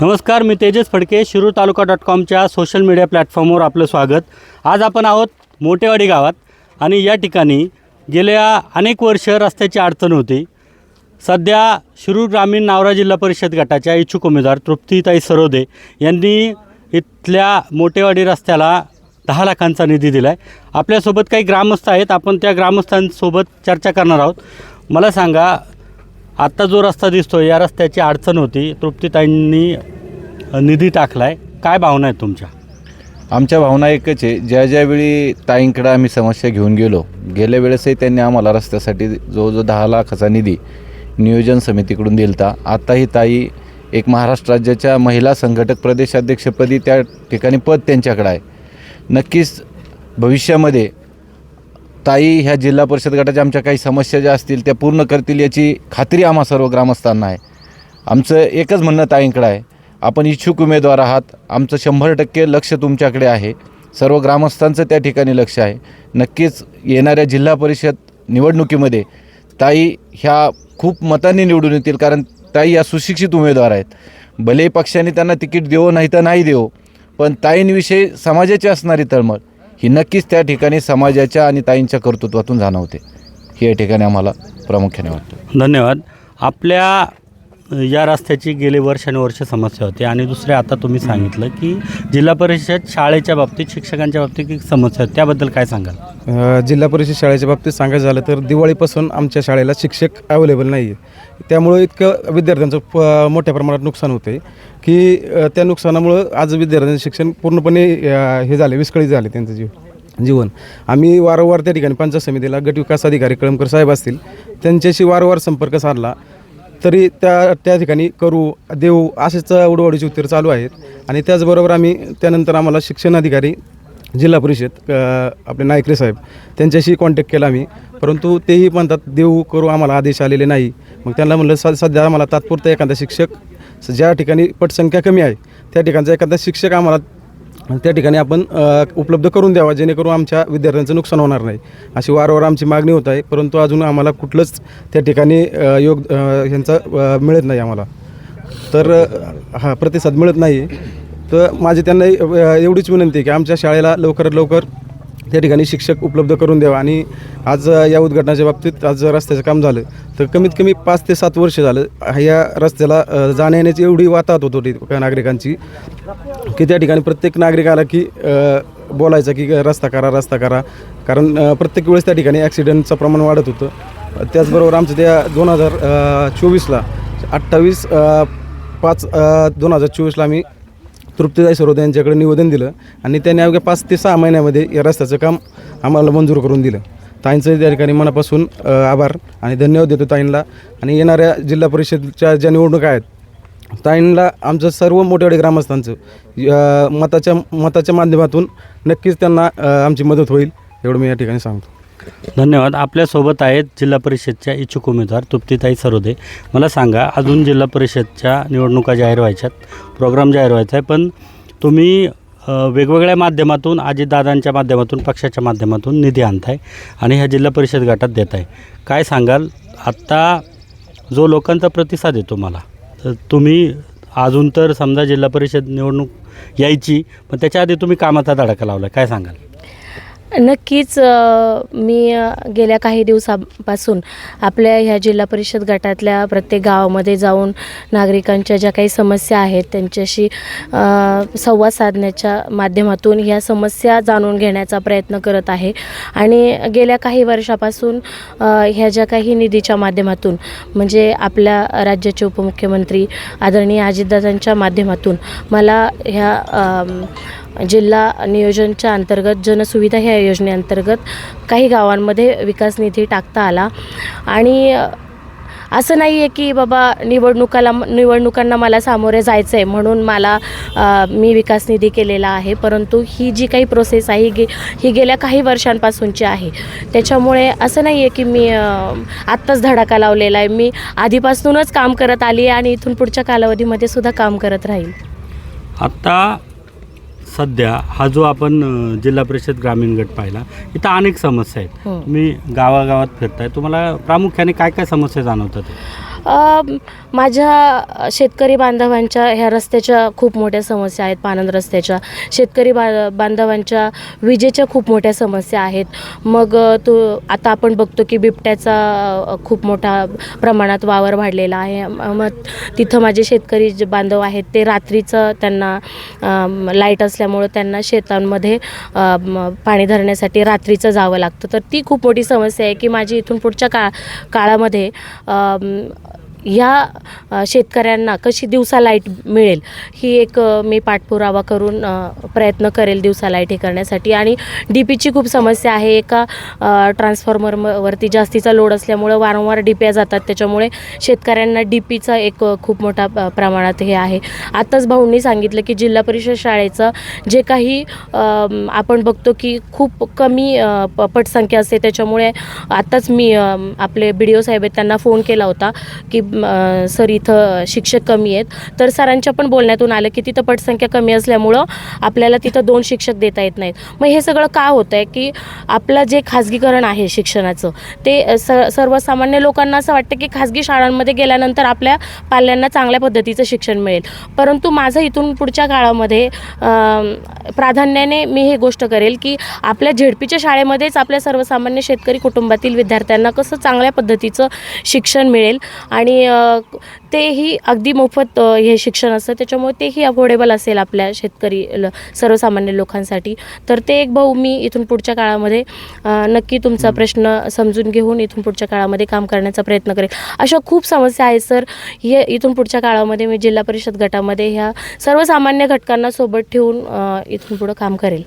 नमस्कार मी तेजस फडके शिरूर तालुका डॉट कॉमच्या सोशल मीडिया प्लॅटफॉर्मवर आपलं स्वागत. आज आपण आहोत मोठेवाडी गावात आणि या ठिकाणी गेल्या अनेक वर्ष रस्त्याची अडचण होती. सध्या शिरूर ग्रामीण नावरा जिल्हा परिषद गटाच्या इच्छुक उमेदवार तृप्तीताई सरोदे यांनी इथल्या मोठेवाडी रस्त्याला दहा लाखांचा निधी दिला आहे आपल्यासोबत काही ग्रामस्थ आहेत. आपण त्या ग्रामस्थांसोबत चर्चा करणार आहोत. मला सांगा आत्ता जो रस्ता दिसतो या रस्त्याची अडचण होती. तृप्तीताईंनी निधी टाकला आहे काय भावना आहेत तुमच्या? आमच्या भावना एकच आहे. ज्या ज्यावेळी ताईंकडे आम्ही समस्या घेऊन गेलो गेल्या वेळेसही त्यांनी आम्हाला रस्त्यासाठी जो जो दहा लाखाचा निधी नियोजन समितीकडून दिलता. आत्ताही ताई एक महाराष्ट्र राज्याच्या महिला संघटक प्रदेशाध्यक्षपदी त्या ठिकाणी पद त्यांच्याकडे आहे. नक्कीच भविष्यामध्ये ताई ह्या जिल्हा परिषद गटाच्या आमच्या काही समस्या ज्या असतील त्या पूर्ण करतील याची खात्री आम्हा सर्व ग्रामस्थांना आहे. आमचं एकच म्हणणं ताईंकडं आहे. आपण इच्छुक उमेदवार आहात. आमचं शंभर टक्के लक्ष तुमच्याकडे आहे. सर्व ग्रामस्थांचं त्या ठिकाणी लक्ष आहे. नक्कीच येणाऱ्या जिल्हा परिषद निवडणुकीमध्ये ताई ह्या खूप मतांनी निवडून येतील कारण ताई या सुशिक्षित उमेदवार आहेत. भले पक्षाने त्यांना तिकीट देवो नाही तर नाही देवो पण ताईंविषयी समाजाची असणारी तळमळ ही नक्कीच त्या ठिकाणी समाजाच्या आणि ताईंच्या कर्तृत्वातून जाणवते. हे या ठिकाणी आम्हाला प्रामुख्याने वाटतं. धन्यवाद. आपल्या या रस्त्याची गेले वर्षानुवर्ष समस्या होती. आणि दुसरे आता तुम्ही सांगितलं की जिल्हा परिषद शाळेच्या बाबतीत शिक्षकांच्या बाबतीत एक समस्या होती. त्याबद्दल काय सांगाल? अ, जिल्हा परिषद शाळेच्या बाबतीत सांगायचं झालं तर दिवाळीपासून आमच्या शाळेला शिक्षक अवेलेबल नाही आहे त्यामुळं इतकं विद्यार्थ्यांचं प मोठ्या प्रमाणात नुकसान होतं आहे की अ, त्या नुकसानामुळं आज विद्यार्थ्यांचं शिक्षण पूर्णपणे अ, हे झाले विस्कळीत झाले त्यांचं जीव जीवन. आम्ही वारंवार त्या ठिकाणी पंचायत समितीला गट विकास अधिकारी कळमकर साहेब असतील त्यांच्याशी वारंवार संपर्क साधला. तरी त्या त्या ठिकाणी करू देऊ असेच उडवाडीचे उत्तर चालू आहेत. आणि त्याचबरोबर आम्ही त्यानंतर आम्हाला शिक्षण अधिकारी जिल्हा परिषद आपले नायकरे साहेब त्यांच्याशी कॉन्टॅक्ट केला आम्ही. परंतु तेही म्हणतात देऊ करू आम्हाला आदेश आलेले नाही. मग त्यांना म्हणलं स सध्या आम्हाला तात्पुरता एखादा शिक्षक ज्या ठिकाणी पटसंख्या कमी आहे त्या ठिकाणचा एखादा शिक्षक आम्हाला त्या ठिकाणी आपण उपलब्ध करून द्यावा जेणेकरून आमच्या विद्यार्थ्यांचं नुकसान होणार नाही. अशी वारंवार आमची मागणी होत आहे परंतु अजून आम्हाला कुठलंच त्या ठिकाणी योग यांचा ह्यांचा मिळत नाही आम्हाला. तर हा प्रतिसाद मिळत नाही. तर माझी त्यांना एवढीच विनंती आहे की आमच्या शाळेला लवकरात लवकर त्या ठिकाणी शिक्षक उपलब्ध करून द्यावा. आणि आज या उद्घाटनाच्या बाबतीत आज रस्त्याचं काम झालं तर कमीत कमी पाच ते सात वर्ष झालं या रस्त्याला जाण्या येण्याची एवढी वाताहत होत होती नागरिकांची की त्या ठिकाणी प्रत्येक नागरिकाला की बोलायचं की रस्ता करा रस्ता करा. कारण प्रत्येक वेळेस त्या ठिकाणी ॲक्सिडेंटचं प्रमाण वाढत होतं. त्याचबरोबर आमचं त्या दोन हजार चोवीसला अठ्ठावीस पाच दोन हजार चोवीसला आम्ही तृप्तीदाई सरोदे यांच्याकडे निवेदन दिलं आणि त्यांनी अवघ्या पाच ते सहा महिन्यामध्ये या रस्त्याचं काम आम्हाला मंजूर करून दिलं. ताईंचं त्या ठिकाणी मनापासून आभार आणि धन्यवाद देतो ताईंना आणि येणाऱ्या जिल्हा परिषदच्या ज्या निवडणुका आहेत ताईंना आमचं सर्व मोठेवाडे ग्रामस्थांचं मताच्या मताच्या माध्यमातून नक्कीच त्यांना आमची मदत होईल एवढं मी या ठिकाणी सांगतो. धन्यवाद. आपल्यासोबत आहेत जिल्हा परिषदच्या इच्छुक उमेदवार तृप्तीताई सरोदे. मला सांगा अजून जिल्हा परिषदच्या निवडणुका जाहीर व्हायच्यात प्रोग्राम जाहीर व्हायचा आहे पण तुम्ही वेगवेगळ्या माध्यमातून अजितदादांच्या माध्यमातून पक्षाच्या माध्यमातून निधी आणताय आणि ह्या जिल्हा परिषद गटात देत आहे काय सांगाल? आत्ता जो लोकांचा प्रतिसाद येतो मला तर तुम्ही अजून तर समजा जिल्हा परिषद निवडणूक यायची पण त्याच्या आधी तुम्ही कामाचा धडाका लावला काय सांगाल? नक्कीच मी गेल्या काही दिवसापासून आपल्या ह्या जिल्हा परिषद गटातल्या प्रत्येक गावामध्ये जाऊन नागरिकांच्या ज्या काही समस्या आहेत त्यांच्याशी संवाद साधण्याच्या माध्यमातून ह्या समस्या जाणून घेण्याचा प्रयत्न करत आहे. आणि गेल्या काही वर्षापासून ह्या ज्या काही निधीच्या माध्यमातून म्हणजे आपल्या राज्याचे उपमुख्यमंत्री आदरणीय अजितदादांच्या माध्यमातून मला ह्या जिल्हा नियोजनच्या अंतर्गत जनसुविधा ह्या योजनेअंतर्गत काही गावांमध्ये विकास निधी टाकता आला. आणि असं नाही आहे की बाबा निवडणुकाला निवडणुकांना मला सामोरे जायचं आहे म्हणून मला मी विकास निधी केलेला आहे. परंतु ही जी काही प्रोसेस आहे गे ही गेल्या काही वर्षांपासूनची आहे. त्याच्यामुळे असं नाही आहे की मी आत्ताच धडाका लावलेला आहे. मी आधीपासूनच काम करत आली आहे आणि इथून पुढच्या कालावधीमध्ये सुद्धा काम करत राहील. आत्ता सध्या हा जो आपण अ, जिल्हा परिषद ग्रामीण गट पाहिला इथं अनेक समस्या आहेत. हं. तुम्ही गावागावात फिरताय. तुम्हाला प्रामुख्याने काय काय समस्या जाणवतात? माझ्या शेतकरी बांधवांच्या ह्या रस्त्याच्या खूप मोठ्या समस्या आहेत पानंद रस्त्याच्या. शेतकरी बा बांधवांच्या विजेच्या खूप मोठ्या समस्या आहेत. मग तो आता आपण बघतो की बिबट्याचा खूप मोठा प्रमाणात वावर वाढलेला आहे. मग तिथं माझे शेतकरी जे बांधव आहेत ते रात्रीचं त्यांना लाइट असल्यामुळं त्यांना शेतांमध्ये पाणी धरण्यासाठी रात्रीचं जावं लागतं. तर ती खूप मोठी समस्या आहे की माझी इथून पुढच्या का काळामध्ये ह्या शेतकऱ्यांना कशी दिवसा लाइट मिळेल ही एक मी पाठपुरावा करून प्रयत्न करेल दिवसा लाइट हे करण्यासाठी. आणि डी पीची खूप समस्या आहे. एका ट्रान्सफॉर्मरवरती जास्तीचा लोड असल्यामुळं वारंवार डी पी जातात. त्याच्यामुळे शेतकऱ्यांना डी पीचा एक खूप मोठा प- प्रमाणात हे आहे. आत्ताच भाऊंनी सांगितलं की जिल्हा परिषद शाळेचं जे काही आपण बघतो की खूप कमी प- पटसंख्या असते. त्याच्यामुळे आत्ताच मी आपले बी डी ओ साहेब आहेत त्यांना फोन केला होता की सर इथं शिक्षक कमी आहेत. तर सरांच्या पण बोलण्यातून आलं की तिथं पटसंख्या कमी असल्यामुळं आपल्याला तिथं दोन शिक्षक देता येत नाहीत. मग हे सगळं का होतं आहे की आपलं जे खाजगीकरण आहे शिक्षणाचं ते स सर्वसामान्य लोकांना असं वाटतं की खाजगी शाळांमध्ये गेल्यानंतर आपल्या पाल्यांना चांगल्या पद्धतीचं शिक्षण मिळेल. परंतु माझं इथून पुढच्या काळामध्ये प्राधान्याने मी हे गोष्ट करेल की आपल्या झेडपीच्या शाळेमध्येच आपल्या सर्वसामान्य शेतकरी कुटुंबातील विद्यार्थ्यांना कसं चांगल्या पद्धतीचं शिक्षण मिळेल आणि तेही अगदी मोफत हे शिक्षण असतं. त्याच्यामुळे तेही अफोर्डेबल असेल आपल्या शेतकरी ल सर्वसामान्य लोकांसाठी. तर ते एक भाऊ मी इथून पुढच्या काळामध्ये नक्की तुमचा प्रश्न समजून घेऊन इथून पुढच्या काळामध्ये काम करण्याचा प्रयत्न करेल. अशा खूप समस्या आहेत सर. हे इथून पुढच्या काळामध्ये मी जिल्हा परिषद गटामध्ये ह्या सर्वसामान्य घटकांना सोबत ठेवून इथून पुढं काम करेल.